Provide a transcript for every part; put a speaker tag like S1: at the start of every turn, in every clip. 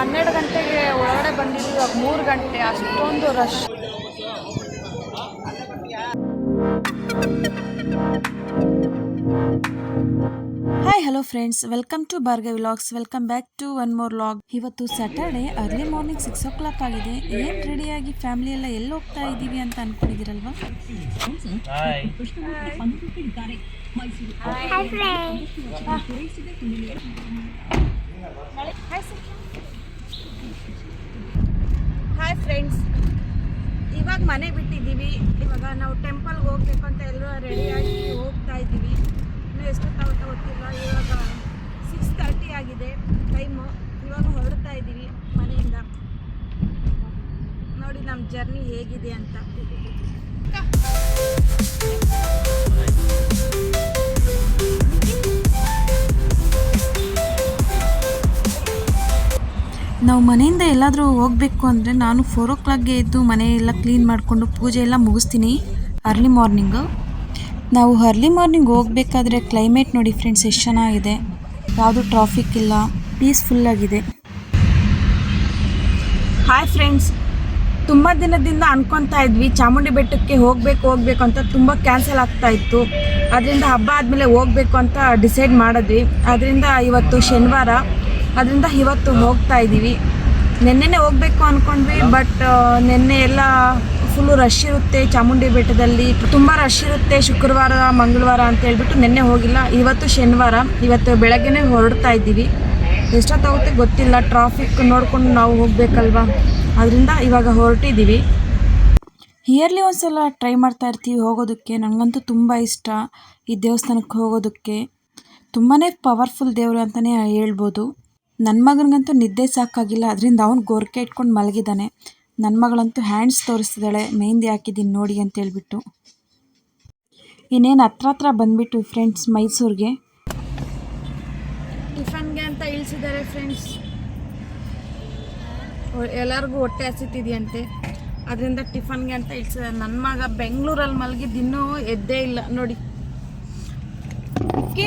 S1: ಹನ್ನೆರಡು ಗಂಟೆಗೆ ಒಳಗಡೆ ಬಂದಿದ್ವಿ ಇವಾಗ ಮೂರು ಗಂಟೆ. ಅಷ್ಟೊಂದು rush
S2: hi hello friends welcome to ಬಾರ್ಗೆ vlogs welcome back to one more log ಇವತ್ತು Saturday early morning six o'clock ಆಗಿದೆ. ಏನು ರೆಡಿಯಾಗಿ ಫ್ಯಾಮಿಲಿ ಎಲ್ಲ ಎಲ್ಲಿ ಹೋಗ್ತಾ ಇದ್ದೀವಿ ಅಂತ ಅನ್ಕೊಂಡಿದ್ದೀರಲ್ವಾ?
S1: ಹಾಯ್ ಫ್ರೆಂಡ್ಸ್ ಇವಾಗ ಮನೆ ಬಿಟ್ಟಿದ್ದೀವಿ. ಇವಾಗ ನಾವು ಟೆಂಪಲ್ಗೆ ಹೋಗ್ಬೇಕು ಅಂತ ಎಲ್ಲರೂ ರೆಡಿಯಾಗಿ ಹೋಗ್ತಾ ಇದ್ದೀವಿ. ಇನ್ನೂ ಎಷ್ಟೊತ್ತಾಗುತ್ತೆ ಗೊತ್ತಿಲ್ಲ. ಇವಾಗ ಸಿಕ್ಸ್ ತರ್ಟಿ ಆಗಿದೆ ಟೈಮು ಇವಾಗ ಹೊರಡ್ತಾ ಇದ್ದೀವಿ ಮನೆಯಿಂದ. ನೋಡಿ ನಮ್ಮ ಜರ್ನಿ ಹೇಗಿದೆ ಅಂತ.
S2: ನಾವು ಮನೆಯಿಂದ ಎಲ್ಲಾದರೂ ಹೋಗಬೇಕು ಅಂದರೆ ನಾನು ಫೋರ್ ಓ ಕ್ಲಾಕ್ಗೆ ಎದ್ದು ಮನೆ ಎಲ್ಲ ಕ್ಲೀನ್ ಮಾಡಿಕೊಂಡು ಪೂಜೆ ಎಲ್ಲ ಮುಗಿಸ್ತೀನಿ ಅರ್ಲಿ ಮಾರ್ನಿಂಗು ನಾವು ಅರ್ಲಿ ಮಾರ್ನಿಂಗ್ ಹೋಗಬೇಕಾದ್ರೆ ಕ್ಲೈಮೇಟ್ ನೋಡಿ ಫ್ರೆಂಡ್ಸ್ ಎಷ್ಟು ಚೆನ್ನಾಗಿದೆ. ಯಾವುದು ಟ್ರಾಫಿಕ್ ಇಲ್ಲ ಪೀಸ್ಫುಲ್ಲಾಗಿದೆ
S1: ಹಾಯ್ ಫ್ರೆಂಡ್ಸ್ ತುಂಬ ದಿನದಿಂದ ಅನ್ಕೊತಾ ಇದ್ವಿ, ಚಾಮುಂಡಿ ಬೆಟ್ಟಕ್ಕೆ ಹೋಗಬೇಕು ಹೋಗಬೇಕು ಅಂತ ತುಂಬ ಕ್ಯಾನ್ಸಲ್ ಆಗ್ತಾ ಇತ್ತು. ಅದರಿಂದ ಹಬ್ಬ ಆದಮೇಲೆ ಹೋಗಬೇಕು ಅಂತ ಡಿಸೈಡ್ ಮಾಡಿದ್ವಿ. ಅದರಿಂದ ಇವತ್ತು ಶನಿವಾರ ಅದರಿಂದ ಇವತ್ತು ಹೋಗ್ತಾ ಇದ್ದೀವಿ. ನಿನ್ನೆನೆ ಹೋಗಬೇಕು ಅಂದ್ಕೊಂಡ್ವಿ ಬಟ್ ನಿನ್ನೆ ಎಲ್ಲ ಫುಲ್ಲು ರಶ್ ಇರುತ್ತೆ. ಚಾಮುಂಡಿ ಬೆಟ್ಟದಲ್ಲಿ ತುಂಬ ರಶ್ ಇರುತ್ತೆ ಶುಕ್ರವಾರ ಮಂಗಳವಾರ ಅಂತ ಹೇಳ್ಬಿಟ್ಟು ನಿನ್ನೆ ಹೋಗಿಲ್ಲ. ಇವತ್ತು ಶನಿವಾರ ಇವತ್ತು ಬೆಳಗ್ಗೆನೇ ಹೊರಡ್ತಾ ಇದ್ದೀವಿ. ಎಷ್ಟೊತ್ತಾಗುತ್ತೆ ಗೊತ್ತಿಲ್ಲ. ಟ್ರಾಫಿಕ್ ನೋಡ್ಕೊಂಡು ನಾವು ಹೋಗ್ಬೇಕಲ್ವಾ? ಅದರಿಂದ ಇವಾಗ ಹೊರಟಿದ್ದೀವಿ.
S2: ಇಯರ್ಲಿ ಒಂದ್ಸಲ ಟ್ರೈ ಮಾಡ್ತಾ ಇರ್ತೀವಿ ಹೋಗೋದಕ್ಕೆ. ನನಗಂತೂ ತುಂಬ ಇಷ್ಟ ಈ ದೇವಸ್ಥಾನಕ್ಕೆ ಹೋಗೋದಕ್ಕೆ. ತುಂಬಾ ಪವರ್ಫುಲ್ ದೇವರು ಅಂತಲೇ ಹೇಳ್ಬೋದು. ನನ್ನ ಮಗನಿಗಂತೂ ನಿದ್ದೆ ಸಾಕಾಗಿಲ್ಲ, ಅದರಿಂದ ಅವ್ನು ಗೋರ್ಕೆ ಇಟ್ಕೊಂಡು ಮಲಗಿದ್ದಾನೆ ನನ್ನ ಮಗಳಂತೂ ಹ್ಯಾಂಡ್ಸ್ ತೋರಿಸ್ತಿದ್ದಾಳೆ, ಮೆಹಂದಿ ಹಾಕಿದ್ದೀನಿ ನೋಡಿ ಅಂತ ಹೇಳ್ಬಿಟ್ಟು. ಇನ್ನೇನು ಹತ್ರ ಹತ್ರ ಬಂದ್ಬಿಟ್ಟು ಫ್ರೆಂಡ್ಸ್ ಮೈಸೂರಿಗೆ?
S1: ಟಿಫನ್ಗೆ ಅಂತ ಇಳಿಸಿದ್ದಾರೆ ಫ್ರೆಂಡ್ಸ್ ಎಲ್ಲರಿಗೂ ಹೊಟ್ಟೆ ಹಸಿತಿದೆಯಂತೆ. ಅದರಿಂದ ಟಿಫನ್ಗೆ ಅಂತ ಇಳಿಸಿದ್ದಾರೆ. ನನ್ನ ಮಗ ಬೆಂಗಳೂರಲ್ಲಿ ಮಲಗಿದ್ದು ಇನ್ನೂ ಎದ್ದೇ ಇಲ್ಲ. ನೋಡಿ. ಓಕೆ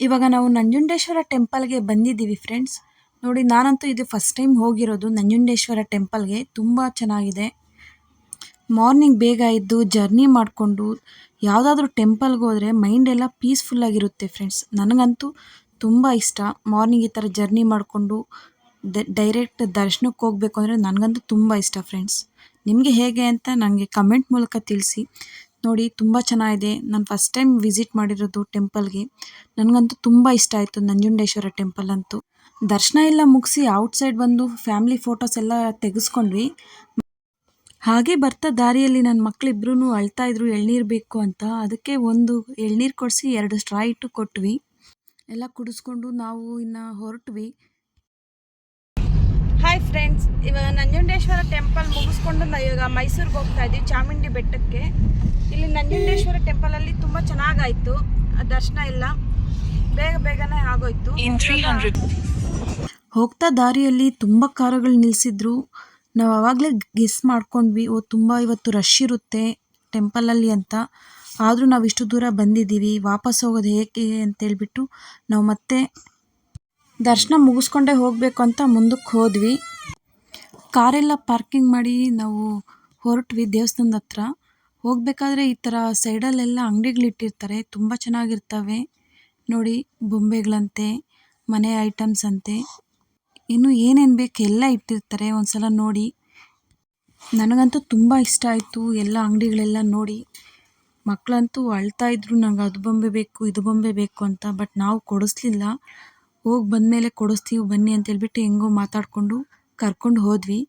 S1: ಇವಾಗ ನಾವು
S2: ನಂಜುಂಡೇಶ್ವರ ಟೆಂಪಲ್ಗೆ ಬಂದಿದ್ದೀವಿ ಫ್ರೆಂಡ್ಸ್. ನೋಡಿ, ನಾನಂತೂ ಇದು ಫಸ್ಟ್ ಟೈಮ್ ಹೋಗಿರೋದು ನಂಜುಂಡೇಶ್ವರ ಟೆಂಪಲ್ಗೆ. ತುಂಬ ಚೆನ್ನಾಗಿದೆ. ಮಾರ್ನಿಂಗ್ ಬೇಗ ಇದ್ದು ಜರ್ನಿ ಮಾಡಿಕೊಂಡು ಯಾವುದಾದ್ರೂ ಟೆಂಪಲ್ಗೆ ಹೋದರೆ ಮೈಂಡ್ ಎಲ್ಲ ಪೀಸ್ಫುಲ್ಲಾಗಿರುತ್ತೆ ಫ್ರೆಂಡ್ಸ್. ನನಗಂತೂ ತುಂಬ ಇಷ್ಟ ಮಾರ್ನಿಂಗ್ ಈ ಥರ ಜರ್ನಿ ಮಾಡಿಕೊಂಡು ಡೈರೆಕ್ಟ್ ದರ್ಶನಕ್ಕೆ ಹೋಗಬೇಕು ಅಂದರೆ ನನಗಂತೂ ತುಂಬ ಇಷ್ಟ ಫ್ರೆಂಡ್ಸ್. ನಿಮಗೆ ಹೇಗೆ ಅಂತ ನನಗೆ ಕಮೆಂಟ್ ಮೂಲಕ ತಿಳಿಸಿ. ನೋಡಿ, ತುಂಬ ಚೆನ್ನಾಗಿದೆ. ನಾನು ಫಸ್ಟ್ ಟೈಮ್ ವಿಸಿಟ್ ಮಾಡಿರೋದು ಟೆಂಪಲ್ಗೆ ನನಗಂತೂ ತುಂಬ ಇಷ್ಟ ಆಯಿತು ನಂಜುಂಡೇಶ್ವರ ಟೆಂಪಲ್ ಅಂತೂ. ದರ್ಶನ ಎಲ್ಲ ಮುಗಿಸಿ ಔಟ್ಸೈಡ್ ಬಂದು ಫ್ಯಾಮಿಲಿ ಫೋಟೋಸ್ ಎಲ್ಲ ತೆಗೆಸ್ಕೊಂಡ್ವಿ. ಹಾಗೆ ಬರ್ತಾ ದಾರಿಯಲ್ಲಿ ನನ್ನ ಮಕ್ಕಳಿಬ್ರು ಅಳ್ತಾ ಇದ್ರು, ಎಳ್ನೀರು ಬೇಕು ಅಂತ. ಅದಕ್ಕೆ ಒಂದು ಎಳ್ನೀರು ಕೊಡಿಸಿ ಎರಡು ಸ್ಟ್ರಾ ಇಟ್ಟು ಕೊಟ್ವಿ. ಎಲ್ಲ ಕುಡಿಸ್ಕೊಂಡು ನಾವು ಇನ್ನು ಹೊರಟ್ವಿ.
S1: ಹಾಯ್ ಫ್ರೆಂಡ್ಸ್ ಇವಾಗ ನಂಜುಂಡೇಶ್ವರ ಟೆಂಪಲ್ ಮುಗಿಸ್ಕೊಂಡು ಇವಾಗ ಮೈಸೂರಿಗೆ ಹೋಗ್ತಾ ಇದ್ದೀವಿ ಚಾಮುಂಡಿ ಬೆಟ್ಟಕ್ಕೆ. ಇಲ್ಲಿ ನಂಜುಂಡೇಶ್ವರ ಟೆಂಪಲಲ್ಲಿ ತುಂಬಾ ಚೆನ್ನಾಗಾಯ್ತು. ದರ್ಶನ ಎಲ್ಲ ಬೇಗ ಬೇಗನೆ ಆಗೋಯ್ತು.
S2: ಹೋಗ್ತಾ ದಾರಿಯಲ್ಲಿ ತುಂಬ ಕಾರುಗಳು ನಿಲ್ಲಿಸಿದ್ರು ನಾವು ಆವಾಗಲೇ ಗೆಸ್ ಮಾಡ್ಕೊಂಡ್ವಿ ಓ ತುಂಬ ಇವತ್ತು ರಶ್ ಇರುತ್ತೆ ಟೆಂಪಲಲ್ಲಿ ಅಂತ. ಆದರೂ ನಾವು ಇಷ್ಟು ದೂರ ಬಂದಿದ್ದೀವಿ ವಾಪಸ್ ಹೋಗೋದು ಹೇಗೆ ಅಂತೇಳ್ಬಿಟ್ಟು ನಾವು ಮತ್ತೆ ದರ್ಶನ ಮುಗಿಸ್ಕೊಂಡೇ ಹೋಗಬೇಕು ಅಂತ ಮುಂದಕ್ಕೆ ಹೋದ್ವಿ. ಕಾರೆಲ್ಲ ಪಾರ್ಕಿಂಗ್ ಮಾಡಿ ನಾವು ಹೊರಟ್ವಿ ದೇವಸ್ಥಾನದ ಹತ್ರ. ಹೋಗಬೇಕಾದ್ರೆ ಈ ಥರ ಸೈಡಲ್ಲೆಲ್ಲ ಅಂಗಡಿಗಳಿಟ್ಟಿರ್ತಾರೆ, ತುಂಬ ಚೆನ್ನಾಗಿರ್ತವೆ. ನೋಡಿ, ಬೊಂಬೆಗಳಂತೆ, ಮನೆ ಐಟಮ್ಸ್ ಅಂತೆ. ಇನ್ನು ಏನೇನು ಬೇಕು ಎಲ್ಲ ಇಟ್ಟಿರ್ತಾರೆ, ಒಂದ್ಸಲ ನೋಡಿ. ನನಗಂತೂ ತುಂಬ ಇಷ್ಟ ಆಯಿತು ಎಲ್ಲ ಅಂಗಡಿಗಳೆಲ್ಲ ನೋಡಿ. ಮಕ್ಕಳಂತೂ ಅಳ್ತಾ ಇದ್ರು, ನಂಗೆ ಅದು ಬೊಂಬೆ ಬೇಕು, ಇದು ಬೊಂಬೆ ಬೇಕು ಅಂತ, ಬಟ್ ನಾವು ಕೊಡಿಸ್ಲಿಲ್ಲ. ಹೋಗಿ ಬಂದಮೇಲೆ ಕೊಡಿಸ್ತೀವಿ, ಬನ್ನಿ ಅಂತ ಹೇಳ್ಬಿಟ್ಟು ಹೆಂಗೋ ಮಾತಾಡಿಕೊಂಡು ಕರ್ಕೊಂಡು ಹೋದ್ವಿ.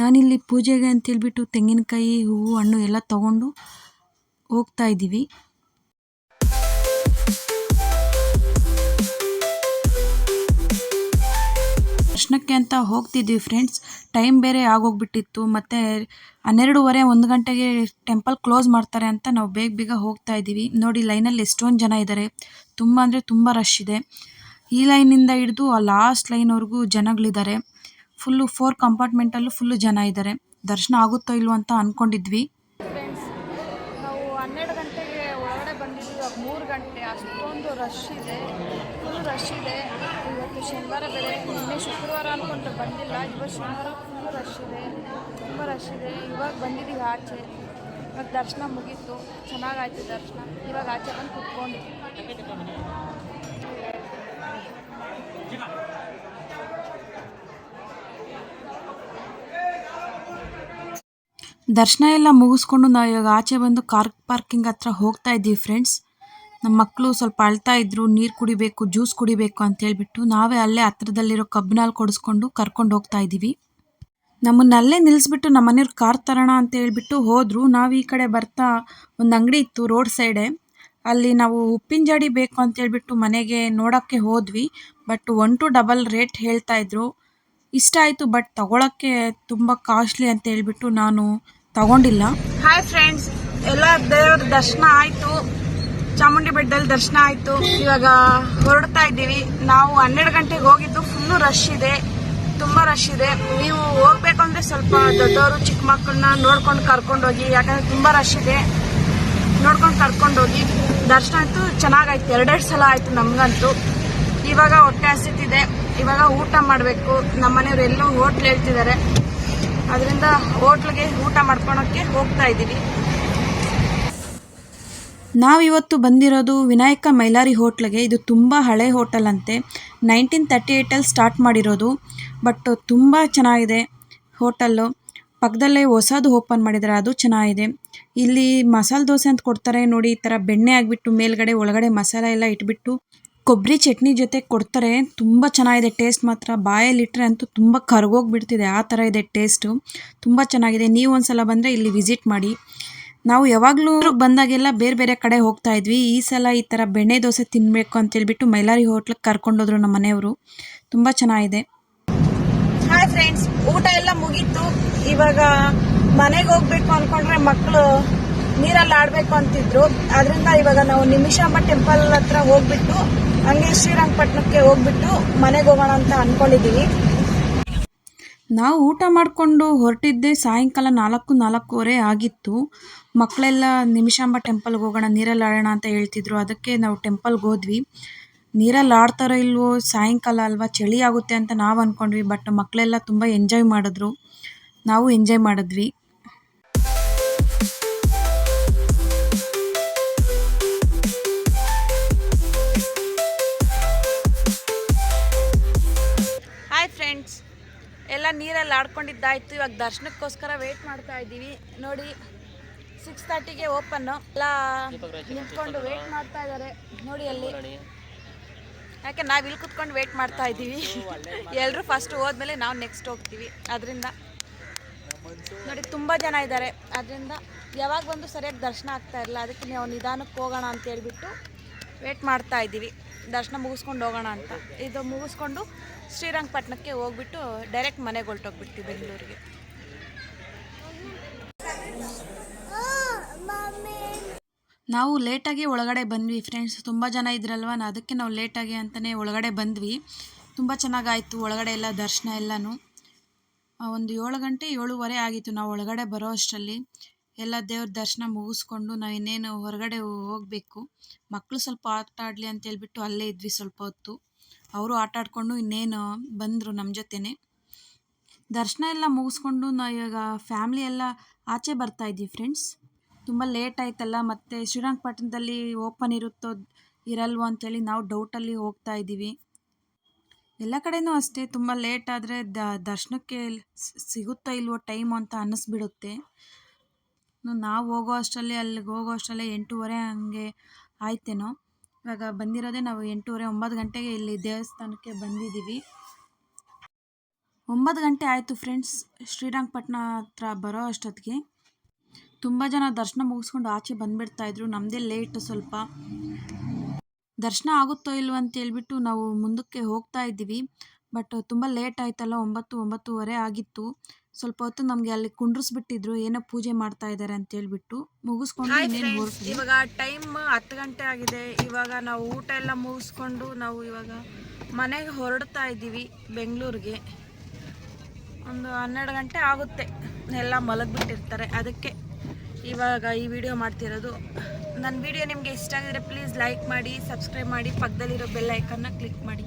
S2: ನಾನಿಲ್ಲಿ ಪೂಜೆಗೆ ಅಂತೇಳ್ಬಿಟ್ಟು ತೆಂಗಿನಕಾಯಿ, ಹೂವು, ಹಣ್ಣು ಎಲ್ಲ ತಗೊಂಡು ಹೋಗ್ತಾ ಇದ್ದೀವಿ. ದರ್ಶನಕ್ಕೆ ಅಂತ ಹೋಗ್ತಿದ್ವಿ ಫ್ರೆಂಡ್ಸ್ ಟೈಮ್ ಬೇರೆ ಆಗೋಗ್ಬಿಟ್ಟಿತ್ತು. ಮತ್ತು ಹನ್ನೆರಡೂವರೆ, ಒಂದು ಗಂಟೆಗೆ ಟೆಂಪಲ್ ಕ್ಲೋಸ್ ಮಾಡ್ತಾರೆ ಅಂತ ನಾವು ಬೇಗ ಬೇಗ ಹೋಗ್ತಾ ಇದ್ದೀವಿ. ನೋಡಿ ಲೈನಲ್ಲಿ ಎಷ್ಟೊಂದು ಜನ ಇದ್ದಾರೆ ತುಂಬ ಅಂದರೆ ತುಂಬ ರಶ್ ಇದೆ. ಈ ಲೈನಿಂದ ಹಿಡಿದು ಆ ಲಾಸ್ಟ್ ಲೈನ್ವರೆಗೂ ಜನಗಳಿದ್ದಾರೆ ಫುಲ್ಲು ಫೋರ್ ಕಂಪಾರ್ಟ್ಮೆಂಟಲ್ಲೂ ಫುಲ್ಲು ಜನ ಇದ್ದಾರೆ ದರ್ಶನ ಆಗುತ್ತೋ ಇಲ್ವೋ ಅಂತ ಅಂದ್ಕೊಂಡಿದ್ವಿ
S1: ಫ್ರೆಂಡ್ಸ್ ನಾವು ಹನ್ನೆರಡು ಗಂಟೆಗೆ ಒಳಗಡೆ ಬಂದಿದ್ವಿ ಮೂರು ಗಂಟೆ. ಅಷ್ಟೊಂದು ರಶ್ ಇದೆ. ಫುಲ್ ರಶ್ ಇದೆ. ಇವತ್ತು ಶನಿವಾರ ಬೇರೆ. ನಿನ್ನೆ ಶುಕ್ರವಾರ ಅಂದ್ಕೊಂಡು ಬಂದಿಲ್ಲ. ಇವತ್ತು ಶನಿವಾರ ಫುಲ್ ರಶ್ ಇದೆ. ತುಂಬ ರಶ್ ಇದೆ. ಇವಾಗ ಬಂದಿದ್ದೀವಿ ಆಚೆ. ಇವಾಗ ದರ್ಶನ ಮುಗೀತು. ಚೆನ್ನಾಗಾಯ್ತು ದರ್ಶನ. ಇವಾಗ ಆಚೆ ಬಂದು ಕುತ್ಕೊಂಡಿದ್ದೀವಿ.
S2: ದರ್ಶನ ಎಲ್ಲ ಮುಗಿಸ್ಕೊಂಡು ನಾವು ಇವಾಗ ಆಚೆ ಬಂದು ಕಾರ್ ಪಾರ್ಕಿಂಗ್ ಹತ್ರ ಹೋಗ್ತಾ ಇದ್ದೀವಿ ಫ್ರೆಂಡ್ಸ್. ನಮ್ಮ ಮಕ್ಕಳು ಸ್ವಲ್ಪ ಅಳ್ತಾ ಇದ್ರು, ನೀರು ಕುಡಿಬೇಕು, ಜ್ಯೂಸ್ ಕುಡಿಬೇಕು ಅಂತ ಹೇಳ್ಬಿಟ್ಟು ನಾವೇ ಅಲ್ಲೇ ಹತ್ರದಲ್ಲಿರೋ ಕಬ್ಬಿನಲ್ಲಿ ಕೊಡಿಸ್ಕೊಂಡು ಕರ್ಕೊಂಡು ಹೋಗ್ತಾ ಇದ್ದೀವಿ. ನಮ್ಮನ್ನ ಅಲ್ಲೇ ನಿಲ್ಲಿಸ್ಬಿಟ್ಟು ನಮ್ಮ ಮನೆಯವ್ರು ಕಾರ್ ತರೋಣ ಅಂತ ಹೇಳ್ಬಿಟ್ಟು ಹೋದರು. ನಾವು ಈ ಕಡೆ ಬರ್ತಾ ಒಂದು ಅಂಗಡಿ ಇತ್ತು ರೋಡ್ ಸೈಡೆ ಅಲ್ಲಿ ನಾವು ಉಪ್ಪಿನ ಜಾಡಿ ಬೇಕು ಅಂತ ಹೇಳ್ಬಿಟ್ಟು ಮನೆಗೆ ನೋಡೋಕ್ಕೆ ಹೋದ್ವಿ. But one to double rate ಹೇಳ್ತಾ ಇದ್ರು. ಇಷ್ಟ ಆಯಿತು, ಬಟ್ ತಗೊಳಕ್ಕೆ ತುಂಬ ಕಾಸ್ಟ್ಲಿ ಅಂತ ಹೇಳ್ಬಿಟ್ಟು ನಾನು ತಗೊಂಡಿಲ್ಲ.
S1: ಹಾಯ್ ಫ್ರೆಂಡ್ಸ್ ಎಲ್ಲ ದೇವರ ದರ್ಶನ ಆಯ್ತು. ಚಾಮುಂಡಿ ಬೆಟ್ಟದಲ್ಲಿ ದರ್ಶನ ಆಯ್ತು. ಇವಾಗ ಹೊರಡ್ತಾ ಇದ್ದೀವಿ. ನಾವು ಹನ್ನೆರಡು ಗಂಟೆಗೆ ಹೋಗಿದ್ದು ಫುಲ್ಲು ರಶ್ ಇದೆ. ತುಂಬಾ ರಶ್ ಇದೆ. ನೀವು ಹೋಗ್ಬೇಕು ಅಂದ್ರೆ ಸ್ವಲ್ಪ ದೊಡ್ಡವರು, ಚಿಕ್ಕ ಮಕ್ಕಳನ್ನ ನೋಡ್ಕೊಂಡು ಕರ್ಕೊಂಡೋಗಿ ಯಾಕಂದ್ರೆ ತುಂಬಾ ರಶ್ ಇದೆ. ನೋಡ್ಕೊಂಡು ಕರ್ಕೊಂಡೋಗಿ ದರ್ಶನ ಅಂತೂ ಚೆನ್ನಾಗಾಯ್ತು. ಎರಡೆರಡು ಸಲ ಆಯ್ತು ನಮ್ಗಂತೂ. ಇವಾಗ ಹೊಟ್ಟೆ ಹಸಿತಿದೆ. ಇವಾಗ ಊಟ ಮಾಡಬೇಕು. ನಮ್ಮ ಮನೆಯವ್ರು ಎಲ್ಲೋ ಹೋಟ್ಲ್ ಹೇಳ್ತಿದ್ದಾರೆ. ಅದರಿಂದ ಹೋಟ್ಲಿಗೆ ಊಟ ಮಾಡ್ಕೊಳಕ್ಕೆ ಹೋಗ್ತಾ ಇದ್ದೀವಿ.
S2: ನಾವಿವತ್ತು ಬಂದಿರೋದು ವಿನಾಯಕ ಮೈಲಾರಿ ಹೋಟ್ಲಿಗೆ. ಇದು ತುಂಬ ಹಳೆ ಹೋಟೆಲ್ ಅಂತೆ. ನೈನ್ಟೀನ್ ತರ್ಟಿ ಏಯ್ಟಲ್ಲಿ ಸ್ಟಾರ್ಟ್ ಮಾಡಿರೋದು. ಬಟ್ ತುಂಬ ಚೆನ್ನಾಗಿದೆ ಹೋಟೆಲ್ಲು. ಪಕ್ಕದಲ್ಲೇ ಹೊಸದು ಓಪನ್ ಮಾಡಿದ್ದಾರೆ, ಅದು ಚೆನ್ನಾಗಿದೆ. ಇಲ್ಲಿ ಮಸಾಲೆ ದೋಸೆ ಅಂತ ಕೊಡ್ತಾರೆ ನೋಡಿ, ಈ ಥರ ಬೆಣ್ಣೆ ಆಗಿಬಿಟ್ಟು ಮೇಲ್ಗಡೆ ಒಳಗಡೆ ಮಸಾಲೆ ಎಲ್ಲ ಇಟ್ಬಿಟ್ಟು ಕೊಬ್ಬರಿ ಚಟ್ನಿ ಜೊತೆ ಕೊಡ್ತಾರೆ. ತುಂಬ ಚೆನ್ನಾಗಿದೆ ಟೇಸ್ಟ್ ಮಾತ್ರ. ಬಾಯಲ್ಲಿಟ್ಟರೆ ಅಂತೂ ತುಂಬ ಕರ್ಗೋಗ್ಬಿಡ್ತಿದೆ. ಆ ಥರ ಇದೆ ಟೇಸ್ಟು ತುಂಬ ಚೆನ್ನಾಗಿದೆ. ನೀವು ಒಂದ್ಸಲ ಬಂದರೆ ಇಲ್ಲಿ ವಿಸಿಟ್ ಮಾಡಿ. ನಾವು ಯಾವಾಗಲೂ ಬಂದಾಗೆಲ್ಲ ಬೇರೆ ಬೇರೆ ಕಡೆ ಹೋಗ್ತಾ ಇದ್ವಿ. ಈ ಸಲ ಈ ಥರ ಬೆಣ್ಣೆ ದೋಸೆ ತಿನ್ನಬೇಕು ಅಂತೇಳ್ಬಿಟ್ಟು ಮೈಲಾರಿ ಹೋಟ್ಲಿಗೆ ಕರ್ಕೊಂಡೋದ್ರು ನಮ್ಮ ಮನೆಯವರು. ತುಂಬ ಚೆನ್ನಾಗಿದೆ.
S1: ಹಾಯ್ ಫ್ರೆಂಡ್ಸ್ ಊಟ ಎಲ್ಲ ಮುಗೀತು. ಇವಾಗ ಮನೆಗೆ ಹೋಗ್ಬೇಕು ಅನ್ಕೊಂಡ್ರೆ ಮಕ್ಕಳು ನೀರಲ್ಲಿ ಆಡ್ಬೇಕು ಅಂತಿದ್ರು. ಅದರಿಂದ ಇವಾಗ ನಾವು ನಿಮಿಷಾಂಬ ಟೆಂಪಲ್ ಹತ್ರ ಹೋಗ್ಬಿಟ್ಟು, ಹಂಗೆ ಶ್ರೀರಂಗಪಟ್ಟಣಕ್ಕೆ ಹೋಗ್ಬಿಟ್ಟು ಮನೆಗೆ ಹೋಗೋಣ ಅಂತ ಅನ್ಕೊಂಡಿದೀವಿ.
S2: ನಾವು ಊಟ ಮಾಡಿಕೊಂಡು ಹೊರಟಿದ್ದೆ ಸಾಯಂಕಾಲ ನಾಲ್ಕು, ನಾಲ್ಕೂವರೆ ಆಗಿತ್ತು. ಮಕ್ಕಳೆಲ್ಲ ನಿಮಿಷಾಂಬ ಟೆಂಪಲ್ಗೆ ಹೋಗೋಣ, ನೀರಲ್ಲಿ ಆಡೋಣ ಅಂತ ಹೇಳ್ತಿದ್ರು. ಅದಕ್ಕೆ ನಾವು ಟೆಂಪಲ್ಗೆ ಹೋದ್ವಿ. ನೀರಲ್ಲಿ ಆಡ್ತಾರೋ ಇಲ್ವೋ, ಸಾಯಂಕಾಲ ಅಲ್ವಾ, ಚಳಿ ಆಗುತ್ತೆ ಅಂತ ನಾವು ಅಂದ್ಕೊಂಡ್ವಿ ಬಟ್ ಮಕ್ಕಳೆಲ್ಲ ತುಂಬ ಎಂಜಾಯ್ ಮಾಡಿದ್ರು. ನಾವು ಎಂಜಾಯ್ ಮಾಡಿದ್ವಿ.
S1: ನೀರಲ್ಲಿ ಆಡ್ಕೊಂಡಿದ್ದಾಯ್ತು ಇವಾಗ ದರ್ಶನಕ್ಕೋಸ್ಕರ ವೇಟ್ ಮಾಡ್ತಾ ಇದ್ದೀವಿ. ನೋಡಿ ಸಿಕ್ಸ್ ತರ್ಟಿಗೆ ಓಪನ್ನು ಎಲ್ಲ ನಿಂತ್ಕೊಂಡು ವೇಟ್ ಮಾಡ್ತಾ ಇದ್ದಾರೆ. ನೋಡಿ ಅಲ್ಲಿ. ಯಾಕೆ ನಾವು ಇಲ್ಲಿ ಕುತ್ಕೊಂಡು ವೇಟ್ ಮಾಡ್ತಾ ಇದ್ದೀವಿ. ಎಲ್ಲರೂ ಫಸ್ಟ್ ಹೋದ್ಮೇಲೆ ನಾವು ನೆಕ್ಸ್ಟ್ ಹೋಗ್ತೀವಿ. ಅದರಿಂದ ನೋಡಿ, ತುಂಬ ಜನ ಇದ್ದಾರೆ. ಅದರಿಂದ ಯಾವಾಗ ಬಂದು ಸರಿಯಾಗಿ ದರ್ಶನ ಆಗ್ತಾ ಇರಲ್ಲ ಅದಕ್ಕೆ ನಾವು ನಿಧಾನಕ್ಕೆ ಹೋಗೋಣ ಅಂತ ಹೇಳ್ಬಿಟ್ಟು ವೇಟ್ ಮಾಡ್ತಾ ಇದ್ದೀವಿ. ದರ್ಶನ ಮುಗಿಸ್ಕೊಂಡು ಹೋಗೋಣ ಅಂತ. ಇದು ಮುಗಿಸ್ಕೊಂಡು ಶ್ರೀರಂಗಪಟ್ಟಣಕ್ಕೆ ಹೋಗ್ಬಿಟ್ಟು ಡೈರೆಕ್ಟ್ ಮನೆಗೆ ಹೊರಟೋಗ್ಬಿಡ್ತೀವಿ ಬೆಂಗಳೂರಿಗೆ.
S2: ನಾವು ಲೇಟಾಗಿ ಒಳಗಡೆ ಬಂದ್ವಿ ಫ್ರೆಂಡ್ಸ್ ತುಂಬ ಜನ ಇದ್ರಲ್ವ ಅದಕ್ಕೆ ನಾವು ಲೇಟಾಗಿ ಅಂತಲೇ ಒಳಗಡೆ ಬಂದ್ವಿ. ತುಂಬ ಚೆನ್ನಾಗಾಯಿತು, ಒಳಗಡೆ ಎಲ್ಲ ದರ್ಶನ ಎಲ್ಲನೂ. ಒಂದು ಏಳು ಗಂಟೆ ಏಳುವರೆ ಆಗಿತ್ತು ನಾವು ಒಳಗಡೆ ಬರೋ ಅಷ್ಟರಲ್ಲಿ. ಎಲ್ಲ ದೇವ್ರ ದರ್ಶನ ಮುಗಿಸ್ಕೊಂಡು ನಾವು ಇನ್ನೇನು ಹೊರಗಡೆ ಹೋಗಬೇಕು. ಮಕ್ಕಳು ಸ್ವಲ್ಪ ಆಟ ಆಡಲಿ ಅಂತ ಹೇಳ್ಬಿಟ್ಟು ಅಲ್ಲೇ ಇದ್ವಿ ಸ್ವಲ್ಪ ಹೊತ್ತು. ಅವರು ಆಟ ಆಡ್ಕೊಂಡು ಇನ್ನೇನು ಬಂದರು ನಮ್ಮ ಜೊತೆನೆ. ದರ್ಶನ ಎಲ್ಲ ಮುಗಿಸ್ಕೊಂಡು ನಾ ಇವಾಗ ಫ್ಯಾಮ್ಲಿ ಎಲ್ಲ ಆಚೆ ಬರ್ತಾ ಇದ್ದೀವಿ ಫ್ರೆಂಡ್ಸ್ ತುಂಬ ಲೇಟ್ ಆಯ್ತಲ್ಲ, ಮತ್ತು ಶ್ರೀರಂಗಪಟ್ಟಣದಲ್ಲಿ ಓಪನ್ ಇರುತ್ತೋ ಇರಲ್ವೋ ಅಂತೇಳಿ ನಾವು ಡೌಟಲ್ಲಿ ಹೋಗ್ತಾ ಇದ್ದೀವಿ. ಎಲ್ಲ ಕಡೆಯೂ ಅಷ್ಟೇ, ತುಂಬ ಲೇಟ್ ಆದರೆ ದ, ದರ್ಶನಕ್ಕೆ ಸಿಗುತ್ತೋ ಇಲ್ವೋ ಟೈಮ್ ಅಂತ ಅನ್ನಿಸ್ಬಿಡುತ್ತೆ. ನಾವು ಹೋಗೋ ಅಷ್ಟರಲ್ಲಿ, ಅಲ್ಲಿಗೆ ಹೋಗೋ ಅಷ್ಟರಲ್ಲೇ ಎಂಟೂವರೆ ಹಂಗೆ ಆಯ್ತೇನೋ. ಇವಾಗ ಬಂದಿರೋದೇ ನಾವು ಎಂಟೂವರೆ, ಒಂಬತ್ತು ಗಂಟೆಗೆ ಇಲ್ಲಿ ದೇವಸ್ಥಾನಕ್ಕೆ ಬಂದಿದ್ದೀವಿ. ಒಂಬತ್ತು ಗಂಟೆ ಆಯಿತು ಫ್ರೆಂಡ್ಸ್ ಶ್ರೀರಂಗಪಟ್ಟಣ ಹತ್ರ ಬರೋ ಅಷ್ಟೊತ್ತಿಗೆ. ತುಂಬ ಜನ ದರ್ಶನ ಮುಗಿಸ್ಕೊಂಡು ಆಚೆ ಬಂದುಬಿಡ್ತಾಯಿದ್ರು ನಮ್ಮದೇ ಲೇಟ್ ಸ್ವಲ್ಪ. ದರ್ಶನ ಆಗುತ್ತೋ ಇಲ್ವೋ ಅಂತ ಹೇಳ್ಬಿಟ್ಟು ನಾವು ಮುಂದಕ್ಕೆ ಹೋಗ್ತಾ ಇದ್ದೀವಿ. ಬಟ್ ತುಂಬ ಲೇಟ್ ಆಯ್ತಲ್ಲ ಒಂಬತ್ತು ಒಂಬತ್ತುವರೆ ಆಗಿತ್ತು. ಸ್ವಲ್ಪ ಹೊತ್ತು ನಮಗೆ ಅಲ್ಲಿ ಕುಂಡ್ರಿಸ್ಬಿಟ್ಟಿದ್ರು ಏನೋ ಪೂಜೆ ಮಾಡ್ತಾ ಇದ್ದಾರೆ ಅಂತ ಹೇಳ್ಬಿಟ್ಟು ಮುಗಿಸ್ಕೊಂಡು ಇನ್ನೇನು ಹೊರಟ್ವಿ.
S1: ಇವಾಗ ಟೈಮ್ ಹತ್ತು ಗಂಟೆ ಆಗಿದೆ. ಇವಾಗ ನಾವು ಊಟ ಎಲ್ಲ ಮುಗಿಸ್ಕೊಂಡು ನಾವು ಇವಾಗ ಮನೆಗೆ ಹೊರಡ್ತಾ ಇದ್ದೀವಿ ಬೆಂಗಳೂರಿಗೆ. ಒಂದು ಹನ್ನೆರಡು ಗಂಟೆ ಆಗುತ್ತೆ. ಎಲ್ಲ ಮಲಗಿಬಿಟ್ಟಿರ್ತಾರೆ. ಅದಕ್ಕೆ ಇವಾಗ ಈ ವಿಡಿಯೋ ಮಾಡ್ತಿರೋದು. ನನ್ನ ವಿಡಿಯೋ ನಿಮಗೆ ಇಷ್ಟ ಆಗಿದ್ರೆ ಪ್ಲೀಸ್ ಲೈಕ್ ಮಾಡಿ ಸಬ್ಸ್ಕ್ರೈಬ್ ಮಾಡಿ. ಪಕ್ಕದಲ್ಲಿರೋ ಬೆಲ್ ಐಕನ್ನ ಕ್ಲಿಕ್ ಮಾಡಿ.